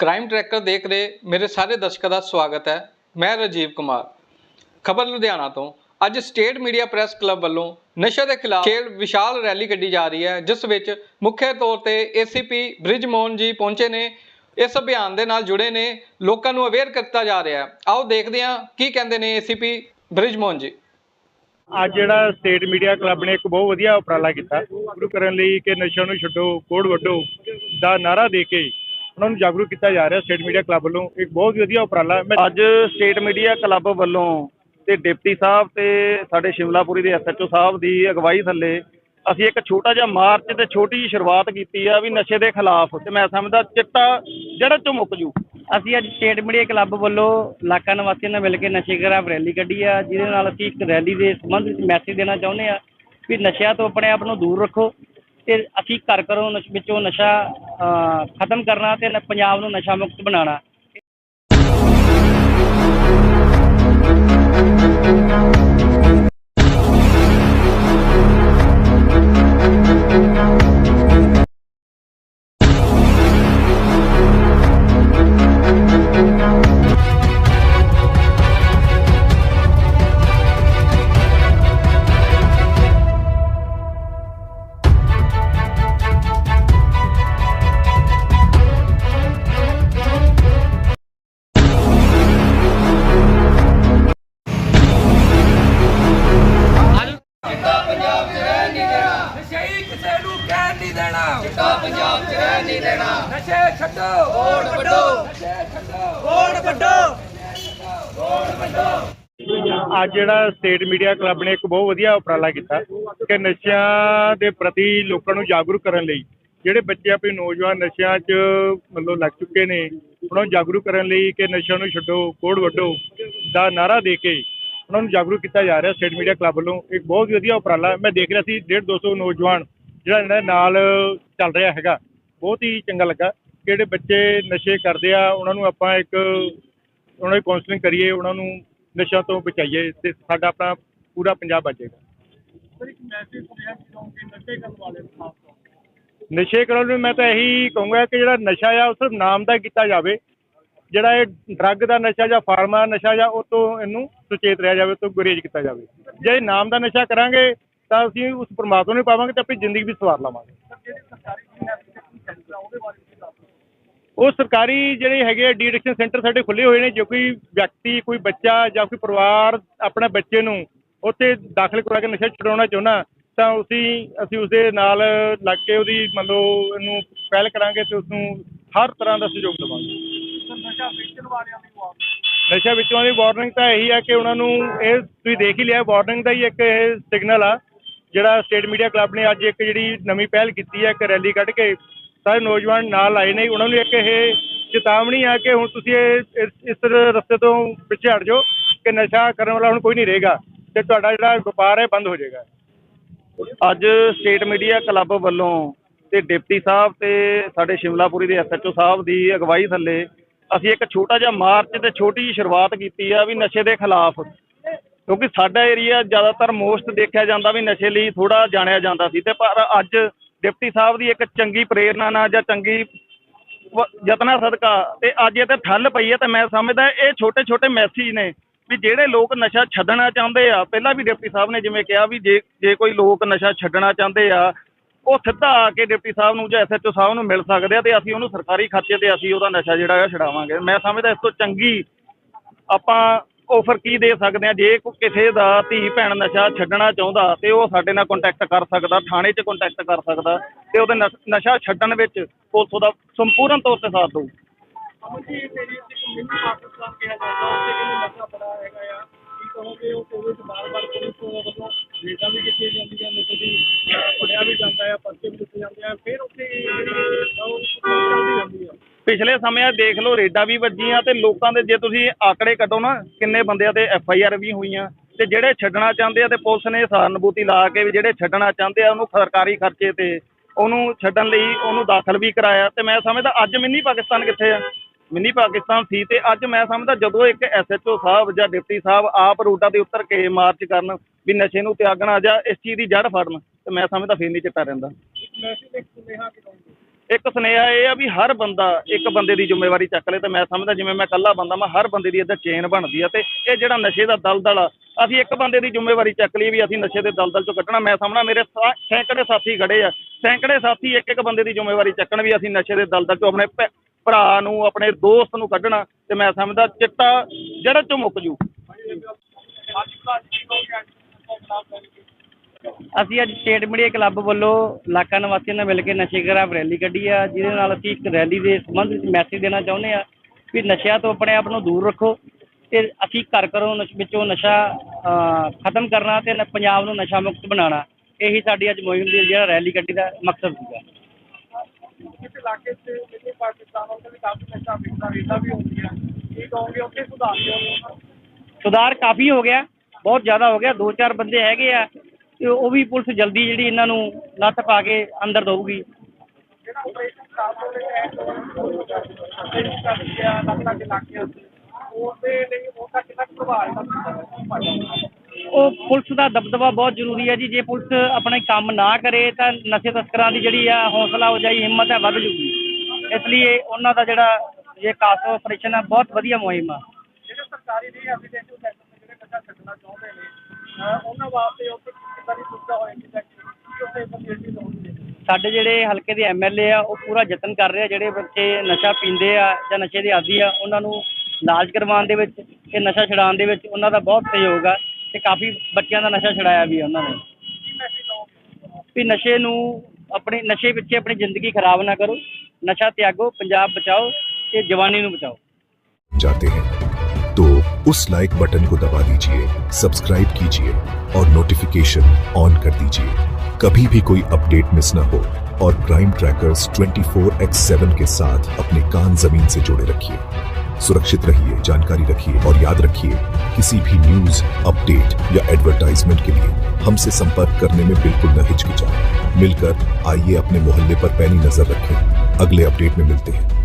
Crime tracker ਦੇਖ ਰਹੇ ਮੇਰੇ ਸਾਰੇ ਦਰਸ਼ਕਾਂ ਦਾ ਸਵਾਗਤ ਹੈ। ਮੈਂ ਰਾਜੀਵ ਕੁਮਾਰ। ਖਬਰ ਲੁਧਿਆਣਾ ਤੋਂ। ਅੱਜ ਸਟੇਟ ਮੀਡੀਆ ਪ੍ਰੈਸ ਕਲੱਬ ਵੱਲੋਂ ਨਸ਼ੇ ਦੇ ਖਿਲਾਫ ਖੇਡ ਵਿਸ਼ਾਲ ਰੈਲੀ ਕੱਢੀ ਜਾ ਰਹੀ ਹੈ, ਜਿਸ ਵਿੱਚ ਮੁੱਖ ਤੌਰ ਤੇ ਏਸੀਪੀ ਬ੍ਰਿਜ ਮੋਹਨ ਜੀ ਪਹੁੰਚੇ ਨੇ। ਇਸ ਅਭਿਆਨ ਦੇ ਨਾਲ ਜੁੜੇ ਨੇ। ਲੋਕਾਂ ਨੂੰ ਅਵੇਅਰ ਕੀਤਾ ਜਾ ਰਿਹਾ ਹੈ। ਆਓ ਦੇਖਦੇ ਹਾਂ ਕੀ ਕਹਿੰਦੇ ਨੇ ਏਸੀਪੀ ਬ੍ਰਿਜ ਮੋਹਨ ਜੀ। ਅੱਜ ਜਿਹੜਾ ਸਟੇਟ ਮੀਡੀਆ ਕਲੱਬ ਨੇ ਇੱਕ ਬਹੁਤ ਵਧੀਆ ਉਪਰਾਲਾ ਕੀਤਾ, ਸ਼ੁਰੂ ਕਰਨ ਲਈ ਕਿ ਨਸ਼ਿਆਂ ਨੂੰ ਛੱਡੋ ਕੋੜ ਵੱਢੋ ਦਾ ਨਾਰਾ ਦੇ ਕੇ ਉਹਨਾਂ ਨੂੰ ਜਾਗਰੂਕ ਕੀਤਾ ਜਾ ਰਿਹਾ ਸਟੇਟ ਮੀਡੀਆ ਕਲੱਬ ਵੱਲੋਂ। ਇੱਕ ਬਹੁਤ ਵਧੀਆ ਉਪਰਾਲਾ ਮੈਂ ਅੱਜ ਸਟੇਟ ਮੀਡੀਆ ਕਲੱਬ ਵੱਲੋਂ ਤੇ ਡਿਪਟੀ ਸਾਹਿਬ ਤੇ ਸਾਡੇ ਸ਼ਿਮਲਾਪੁਰੀ ਦੇ ਐਸਐਚਓ ਸਾਹਿਬ ਦੀ ਅਗਵਾਈ ਥੱਲੇ ਅਸੀਂ ਇੱਕ ਛੋਟਾ ਜਿਹਾ ਮਾਰਚ ਤੇ ਛੋਟੀ ਜਿਹੀ ਸ਼ੁਰੂਆਤ ਕੀਤੀ ਆ ਵੀ ਨਸ਼ੇ ਦੇ ਖਿਲਾਫ ਤੇ ਮੈਂ ਸਮਝਦਾ ਚਿੱਟਾ ਜਿਹੜਾ ਚੋਂ ਮੁੱਕ ਜੂ। ਅਸੀਂ ਅੱਜ ਸਟੇਟ ਮੀਡੀਆ ਕਲੱਬ ਵੱਲੋਂ ਇਲਾਕਾ ਨਿਵਾਸੀਆਂ ਨਾਲ ਮਿਲ ਕੇ ਨਸ਼ੇ ਖਿਲਾਫ ਰੈਲੀ ਕੱਢੀ ਆ ਜਿਹਦੇ ਨਾਲ ਅਸੀਂ ਇੱਕ ਰੈਲੀ ਦੇ ਸੰਬੰਧ ਵਿੱਚ ਮੈਸੇਜ ਦੇਣਾ ਚਾਹੁੰਦੇ ਆ ਵੀ ਨਸ਼ਿਆਂ ਤੋਂ ਆਪਣੇ ਆਪ ਨੂੰ ਦੂਰ ਰੱਖੋ। ਤੇ ਅਸੀਂ ਘਰ ਘਰੋਂ ਨਸ਼ ਵਿੱਚੋਂ ਨਸ਼ਾ ਅਹ, ਖਤਮ ਕਰਨਾ ਤੇ ਨ- ਪੰਜਾਬ ਨੂੰ ਨਸ਼ਾ ਮੁਕਤ ਬਣਾਉਣਾ। ਦੇਣਾ ਚਿੱਟਾ ਪੰਜਾਬ 'ਚ ਰਹਿਣ ਨਹੀਂ ਦੇਣਾ ਨਸ਼ੇ ਛੱਡੋ। ਵੋਟ ਵੱਡੋ ਨਸ਼ੇ ਛੱਡੋ। ਵੋਟ ਵੱਡੋ ਅੱਜ ਜਿਹੜਾ ਸਟੇਟ ਮੀਡੀਆ ਕਲੱਬ ਨੇ ਇੱਕ ਬਹੁਤ ਵਧੀਆ ਉਪਰਾਲਾ ਕੀਤਾ ਕਿ ਨਸ਼ਿਆਂ ਦੇ ਪ੍ਰਤੀ ਲੋਕਾਂ ਨੂੰ ਜਾਗਰੂਕ ਕਰਨ ਲਈ ਜਿਹੜੇ ਬੱਚੇ ਆਪਣੇ ਨੌਜਵਾਨ ਨਸ਼ਿਆਂ 'ਚ ਮਤਲਬ ਲੱਗ ਚੁੱਕੇ ਨੇ ਉਹਨਾਂ ਨੂੰ ਜਾਗਰੂਕ ਕਰਨ ਲਈ ਕਿ ਨਸ਼ਿਆਂ ਨੂੰ ਛੱਡੋ ਕੋੜ ਵੱਢੋ ਦਾ ਨਾਰਾ ਦੇ ਕੇ ਉਹਨਾਂ ਨੂੰ ਜਾਗਰੂਕ ਕੀਤਾ ਜਾ ਰਿਹਾ ਸਟੇਟ ਮੀਡੀਆ ਕਲੱਬ ਵੱਲੋਂ। ਇੱਕ ਬਹੁਤ ਵਧੀਆ ਉਪਰਾਲਾ। ਮੈਂ ਦੇਖ ਰਿਹਾ ਸੀ 150 200 ਨੌਜਵਾਨ ਜਿਹੜਾ ਇਹਨਾਂ ਦੇ ਨਾਲ ਚੱਲ ਰਿਹਾ ਹੈਗਾ ਬਹੁਤ ਹੀ ਚੰਗਾ ਲੱਗਾ। ਕਿ ਜਿਹੜੇ ਬੱਚੇ ਨਸ਼ੇ ਕਰਦੇ ਆ ਉਹਨਾਂ ਨੂੰ ਆਪਾਂ ਇੱਕ ਉਹਨਾਂ ਦੀ ਕਾਉਂਸਲਿੰਗ ਕਰੀਏ ਉਹਨਾਂ ਨੂੰ ਨਸ਼ਿਆਂ ਤੋਂ ਬਚਾਈਏ ਤੇ ਸਾਡਾ ਆਪਣਾ ਪੂਰਾ ਪੰਜਾਬ ਬਚੇਗਾ ਨਸ਼ੇ ਕਰਨ ਨੂੰ ਮੈਂ ਤਾਂ ਇਹੀ ਕਹੂੰਗਾ ਕਿ ਜਿਹੜਾ ਨਸ਼ਾ ਆ ਉਹ ਸਿਰਫ ਨਾਮ ਦਾ ਕੀਤਾ ਜਾਵੇ। ਜਿਹੜਾ ਇਹ ਡਰੱਗ ਦਾ ਨਸ਼ਾ ਜਾਂ ਫਾਰਮਾ ਨਸ਼ਾ ਜਾਂ ਉਹ ਤੋਂ ਇਹਨੂੰ ਸੁਚੇਤ ਰਿਹਾ ਜਾਵੇ ਤੋਂ ਗੁਰੇਜ਼ ਕੀਤਾ ਜਾਵੇ। ਜੇ ਨਾਮ ਦਾ ਨਸ਼ਾ ਕਰਾਂਗੇ ਤਾਂ ਅਸੀਂ ਉਸ ਪਰਮਾਤਮਾ ਨੂੰ ਪਾਵਾਂਗੇ ਤੇ ਆਪਣੀ ਜ਼ਿੰਦਗੀ ਵੀ ਸਵਾਰ ਲਵਾਂਗੇ। ਉਹ ਸਰਕਾਰੀ ਜਿਹੜੇ ਹੈਗੇ ਆ ਡੀ ਸੈਂਟਰ ਸਾਡੇ ਖੁੱਲੇ ਹੋਏ ਨੇ, ਜੇ ਕੋਈ ਵਿਅਕਤੀ, ਕੋਈ ਬੱਚਾ ਜਾਂ ਕੋਈ ਪਰਿਵਾਰ ਆਪਣੇ ਬੱਚੇ ਨੂੰ ਉੱਥੇ ਦਾਖਲ ਕਰਵਾ ਕੇ ਨਸ਼ਾ ਛਡਾਉਣਾ ਚਾਹੁੰਦਾ, ਤਾਂ ਅਸੀਂ ਅਸੀਂ ਉਸਦੇ ਨਾਲ ਲੱਗ ਕੇ ਉਹਦੀ ਮੰਨ ਲਓ ਇਹਨੂੰ ਪਹਿਲ ਕਰਾਂਗੇ ਤੇ ਉਸ ਨੂੰ ਹਰ ਤਰ੍ਹਾਂ ਦਾ ਸਹਿਯੋਗ ਦੇਵਾਂਗੇ। ਨਸ਼ਾ ਵੇਚਣ ਦੀ ਵਾਰਨਿੰਗ ਤਾਂ ਇਹੀ ਹੈ ਕਿ ਉਹਨਾਂ ਨੂੰ ਇਹ ਤੁਸੀਂ ਦੇਖ ਹੀ ਲਿਆ ਵਾਰਨਿੰਗ ਦਾ ਹੀ ਇੱਕ ਇਹ ਸਿਗਨਲ ਆ ਜਿਹੜਾ ਸਟੇਟ ਮੀਡੀਆ ਕਲੱਬ ਨੇ ਅੱਜ ਇੱਕ ਜਿਹੜੀ ਨਵੀਂ ਪਹਿਲ ਕੀਤੀ ਹੈ, ਇੱਕ ਰੈਲੀ ਕੱਢ ਕੇ, ਸਾਰੇ ਨੌਜਵਾਨ ਨਾਲ ਆਏ ਨੇ। ਉਹਨਾਂ ਨੂੰ ਇੱਕ ਇਹ ਚੇਤਾਵਨੀ ਆ ਕਿ ਹੁਣ ਤੁਸੀਂ ਇਹ, ਇਸ- ਇਸ ਰਸਤੇ ਤੋਂ ਪਿੱਛੇ ਹਟ ਜਾਓ ਕਿ ਨਸ਼ਾ ਕਰਨ ਵਾਲਾ ਹੁਣ ਕੋਈ ਨਹੀਂ ਰਹੇਗਾ ਤੇ ਤੁਹਾਡਾ ਜਿਹੜਾ ਵਪਾਰ ਹੈ, ਬੰਦ ਹੋ ਜਾਏਗਾ। ਅੱਜ ਸਟੇਟ ਮੀਡੀਆ ਕਲੱਬ ਵੱਲੋਂ ਤੇ ਡਿਪਟੀ ਸਾਹਿਬ ਤੇ ਸਾਡੇ ਸ਼ਿਮਲਾਪੁਰੀ ਦੇ ਐਸਐਚਓ ਸਾਹਿਬ ਦੀ ਅਗਵਾਈ ਥੱਲੇ ਅਸੀਂ ਇੱਕ ਛੋਟਾ ਜਿਹਾ ਮਾਰਚ ਤੇ ਛੋਟੀ ਜਿਹੀ ਸ਼ੁਰੂਆਤ ਕੀਤੀ ਆ ਵੀ ਨਸ਼ੇ ਦੇ ਖਿਲਾਫ ਕਿਉਂਕਿ ਸਾਡਾ ਏਰੀਆ ਜ਼ਿਆਦਾਤਰ ਮੋਸਟ ਦੇਖਿਆ ਜਾਂਦਾ ਵੀ ਨਸ਼ੇ ਲਈ ਥੋੜਾ ਜਾਣਿਆ ਜਾਂਦਾ ਸੀ ਤੇ ਪਰ ਅੱਜ ਡਿਪਟੀ ਸਾਹਿਬ ਦੀ ਇੱਕ ਚੰਗੀ ਪ੍ਰੇਰਣਾ ਨਾਲ ਜਾਂ ਚੰਗੀ ਵ- ਯਤਨਾਂ ਸਦਕਾ ਤੇ ਅੱਜ ਇਹ ਤੇ ਠੱਲ ਪਈ ਹੈ ਤੇ ਮੈਂ ਸਮਝਦਾ ਇਹ ਛੋਟੇ ਛੋਟੇ ਮੈਸੇਜ ਨੇ ਵੀ ਜਿਹੜੇ ਲੋਕ ਨਸ਼ਾ ਛੱਡਣਾ ਚਾਹੁੰਦੇ ਆ, ਪਹਿਲਾਂ ਵੀ ਡਿਪਟੀ ਸਾਹਿਬ ਨੇ ਜਿਵੇਂ ਕਿਹਾ ਵੀ ਜੇ ਜੇ ਕੋਈ ਲੋਕ ਨਸ਼ਾ ਛੱਡਣਾ ਚਾਹੁੰਦੇ ਆ, ਉਹ ਸਿੱਧਾ ਆ ਕੇ ਡਿਪਟੀ ਸਾਹਿਬ ਨੂੰ ਜਾਂ ਐਸਐਚਓ ਸਾਹਿਬ ਨੂੰ ਮਿਲ ਸਕਦੇ ਆ ਤੇ ਅਸੀਂ ਉਹਨੂੰ ਸਰਕਾਰੀ ਖਰਚੇ ਤੇ ਅਸੀਂ ਉਹਦਾ ਨਸ਼ਾ ਜਿਹੜਾ ਹੈ ਛਡਾਵਾਂਗੇ। ਮੈਂ ਸਮਝਦਾ ਇਸ ਤੋਂ ਚੰਗੀ ਆਪਾਂ ਆਫਰ ਕੀ ਦੇ ਸਕਦੇ ਆ? ਜੇ ਕਿਸੇ ਦਾ ਧੀ ਭੈਣ ਨਸ਼ਾ ਛੱਡਣਾ ਚਾਹੁੰਦਾ ਤੇ ਉਹ ਸਾਡੇ ਨਾਲ ਕੰਟੈਕਟ ਕਰ ਸਕਦਾ, ਥਾਣੇ 'ਚ ਕੰਟੈਕਟ ਕਰ ਸਕਦਾ ਤੇ ਉਹਦੇ ਨਸ਼ਾ ਛੱਡਣ ਵਿੱਚ ਪੁਲਿਸ ਦਾ ਸੰਪੂਰਨ ਤੌਰ ਤੇ ਸਾਥ ਦਊ। ਪਿਛਲੇ ਸਮਿਆਂ ਦੇਖ ਲਓ, ਰੇਡਾਂ ਵੀ ਵੱਜੀਆਂ ਤੇ ਲੋਕਾਂ ਦੇ ਜੇ ਤੁਸੀਂ ਆંકੜੇ ਕੱਢੋ ਨਾ, ਕਿੰਨੇ ਬੰਦਿਆਂ ਤੇ ਐਫ ਆਈ ਆਰ ਵੀ ਹੋਈਆਂ। ਤੇ ਜਿਹੜੇ ਛੱਡਣਾ ਚਾਹੁੰਦੇ ਆ ਤੇ ਪੁਲਿਸ ਨੇ ਸਹਾਨੁਭੂਤੀ ਲਾ ਕੇ ਵੀ ਜਿਹੜੇ ਛੱਡਣਾ ਚਾਹੁੰਦੇ ਆ, ਉਹਨੂੰ ਸਰਕਾਰੀ ਖਰਚੇ ਤੇ, ਉਹਨੂੰ ਛੱਡਣ ਲਈ ਉਹਨੂੰ ਦਾਖਲ ਵੀ ਕਰਾਇਆ। ਤੇ ਮੈਂ ਸਮਝਦਾ ਅੱਜ ਮਿੰਨੀ ਪਾਕਿਸਤਾਨ ਕਿੱਥੇ ਆ? ਮਿੰਨੀ ਪਾਕਿਸਤਾਨ ਸੀ ਤੇ ਅੱਜ ਮੈਂ ਸਮਝਦਾ ਜਦੋਂ ਇੱਕ ਐਸਐਚਓ ਸਾਹਿਬ ਜਾਂ ਡਿਪਟੀ ਸਾਹਿਬ ਆਪ ਰੋਡਾਂ ਤੇ ਉਤਰ ਕੇ ਮਾਰਚ ਕਰਨ ਵੀ ਨਸ਼ੇ ਨੂੰ ਤਿਆਗਣਾ ਜਾਂ ਇਸ ਚੀਜ਼ ਦੀ ਜੜ ਫੜਨ, ਤੇ ਮੈਂ ਸਮਝਦਾ ਫੇਰ ਨਹੀਂ ਚਿੱਟਾ ਰਹਿੰਦਾ। ਇੱਕ ਸੁਨੇਹਾ ਇਹ ਆ ਵੀ ਹਰ ਬੰਦਾ ਇੱਕ ਬੰਦੇ ਦੀ ਜ਼ਿੰਮੇਵਾਰੀ ਚੱਕ ਲੇ ਤੇ ਮੈਂ ਸਮਝਦਾ ਜਿਵੇਂ ਮੈਂ ਇਕੱਲਾ ਬੰਦਾ ਮੈਂ ਹਰ ਬੰਦੇ ਦੀ ਇੱਦਾਂ ਚੇਨ ਬਣਦੀ ਆ ਤੇ ਇਹ ਜਿਹੜਾ ਨਸ਼ੇ ਦਾ ਦਲਦਲ ਆ, ਅਸੀਂ ਇੱਕ ਬੰਦੇ ਦੀ ਜ਼ਿੰਮੇਵਾਰੀ ਚੱਕ ਲਈ ਵੀ ਅਸੀਂ ਨਸ਼ੇ ਦੇ ਦਲਦਲ ਚੋਂ ਕੱਢਣਾ। ਮੈਂ ਸਮਝਣਾ ਮੇਰੇ ਸਾ- ਸੈਂਕੜੇ ਸਾਥੀ ਖੜੇ ਆ। ਸੈਂਕੜੇ ਸਾਥੀ ਇੱਕ ਇੱਕ ਬੰਦੇ ਦੀ ਜ਼ਿੰਮੇਵਾਰੀ ਚੱਕਣ ਵੀ ਅਸੀਂ ਨਸ਼ੇ ਦੇ ਦਲਦਲ ਚੋਂ ਆਪਣੇ ਭਰਾ ਨੂੰ, ਆਪਣੇ ਦੋਸਤ ਨੂੰ ਕੱਢਣਾ ਤੇ ਮੈਂ ਸਮਝਦਾ ਚਿੱਟਾ ਜਿਹੜਾ ਚੋਂ ਮੁੱਕ ਜੂ। ਅਸੀਂ ਅੱਜ ਸਟੇਟ ਮੀਡੀਆ ਕਲੱਬ ਵੱਲੋਂ ਇਲਾਕਾ ਨਿਵਾਸੀਆਂ ਨਾਲ ਮਿਲ ਕੇ ਨਸ਼ੇ ਖਿਲਾਫ ਰੈਲੀ ਕੱਢੀ ਆ ਜਿਹਦੇ ਨਾਲ ਅਸੀਂ ਇੱਕ ਰੈਲੀ ਦੇ ਸੰਬੰਧ ਵਿੱਚ ਮੈਸੇਜ ਦੇਣਾ ਚਾਹੁੰਦੇ ਆ ਵੀ ਨਸ਼ਿਆਂ ਤੋਂ ਆਪਣੇ ਆਪ ਨੂੰ ਦੂਰ ਰੱਖੋ ਤੇ ਅਸੀਂ ਘਰ ਘਰੋਂ ਨਸ਼ ਵਿੱਚੋਂ ਨਸ਼ਾ ਖਤਮ ਕਰਨਾ ਤੇ ਪੰਜਾਬ ਨੂੰ ਨਸ਼ਾ ਮੁਕਤ ਬਣਾਉਣਾ। ਇਹੀ ਸਾਡੀ ਅੱਜ ਮੁਹਿੰਮ ਦੀ ਜਿਹੜਾ ਰੈਲੀ ਕੱਢੀ ਦਾ ਮਕਸਦ ਸੀਗਾ। ਇਸ ਇਲਾਕੇ 'ਚ ਜਿਹੜੇ ਪਾਕਿਸਤਾਨ ਵੱਲ ਵੀ ਕਾਫੀ ਨਸ਼ਾ ਵਿਕਦਾ ਵੇਚਦਾ ਵੀ ਹੁੰਦੀ ਆ ਕੀ ਕਹੋਗੇ ਉੱਥੇ ਸੁਧਾਰ ਕਿਉਂ ਸੁਧਾਰ ਕਾਫੀ ਹੋ ਗਿਆ ਬਹੁਤ ਜ਼ਿਆਦਾ ਹੋ ਗਿਆ। ਦੋ ਚਾਰ ਬੰਦੇ ਹੈਗੇ ਆ ਤੇ ਉਹ ਵੀ ਪੁਲਿਸ ਜਲਦੀ ਜਿਹੜੀ ਇਹਨਾਂ ਨੂੰ ਨੱਥ ਪਾ ਕੇ ਅੰਦਰ ਦਊਗੀ। ਜਿਹੜਾ ਉਹ ਪੁਲਿਸ ਦਾ ਦਬਦਬਾ ਬਹੁਤ ਜ਼ਰੂਰੀ ਹੈ ਜੀ। ਜੇ ਪੁਲਿਸ ਆਪਣਾ ਕੰਮ ਨਾ ਕਰੇ ਤਾਂ ਨਸ਼ੇ ਤਸਕਰਾਂ ਦੀ ਜਿਹੜੀ ਆ ਹੌਸਲਾ ਹੋ ਜਾਈ, ਹਿੰਮਤ ਹੈ ਵੱਧ ਜੂਗੀ। ਇਸ ਲਈ ਉਹਨਾਂ ਦਾ ਜਿਹੜਾ ਇਹ ਕਾਸ ਆਪਰੇਸ਼ਨ ਹੈ ਬਹੁਤ ਵਧੀਆ ਮੁਹਿੰਮ ਆ। ਜਿਹੜੇ ਸਰਕਾਰੀ ਨਹੀਂ ਐਵੀਡੈਂਸ਼ੀਅਲ ਸੈਕਟਰ ਦੇ ਜਿਹੜੇ ਨਸ਼ਾ ਛੱਡਣਾ ਚਾਹੁੰਦੇ ਨੇ ਉਹਨਾਂ ਵਾਸਤੇ ਉੱਥੇ ਸਾਡੇ ਜਿਹੜੇ ਹਲਕੇ ਦੇ ਐਮਐਲਏ ਆ ਉਹ ਪੂਰਾ ਯਤਨ ਕਰ ਰਹੇ ਆ ਜਿਹੜੇ ਬੱਚੇ ਨਸ਼ਾ ਪੀਂਦੇ ਆ ਜਾਂ ਨਸ਼ੇ ਦੇ ਆਦੀ ਆ ਉਹਨਾਂ ਨੂੰ ਇਲਾਜ ਕਰਵਾਉਣ ਦੇ ਵਿੱਚ ਤੇ ਨਸ਼ਾ ਛਡਾਉਣ ਦੇ ਵਿੱਚ ਉਹਨਾਂ ਦਾ ਬਹੁਤ ਸਹਿਯੋਗ ਆ ਤੇ ਕਾਫੀ ਬੱਚਿਆਂ ਦਾ ਨਸ਼ਾ ਛੁਡਾਇਆ ਵੀ ਆ ਉਹਨਾਂ ਨੇ। ਵੀ ਨਸ਼ੇ ਨੂੰ ਆਪਣੇ ਨਸ਼ੇ ਵਿੱਚ ਆਪਣੀ ਜ਼ਿੰਦਗੀ ਖਰਾਬ ਨਾ ਕਰੋ ਨਸ਼ਾ ਤਿਆਗੋ ਪੰਜਾਬ ਬਚਾਓ ਤੇ ਜਵਾਨੀ ਨੂੰ ਬਚਾਓ। ਜਾਤੇ ਹੈ तो उस लाइक बटन को दबा दीजिए सब्सक्राइब कीजिए और नोटिफिकेशन ऑन कर दीजिए। कभी भी कोई अपडेट मिस न हो और क्राइम ट्रैकर्स 24x7 के साथ अपने कान ज़मीन से जोड़े रखिए। सुरक्षित रहिए, जानकारी रखिए और याद रखिए, किसी भी न्यूज़ अपडेट या एडवर्टाइजमेंट के लिए हमसे संपर्क करने में बिल्कुल न हिचकिचाएँ। मिलकर आइए अपने मोहल्ले पर पैनी नज़र रखें। अगले अपडेट में मिलते हैं।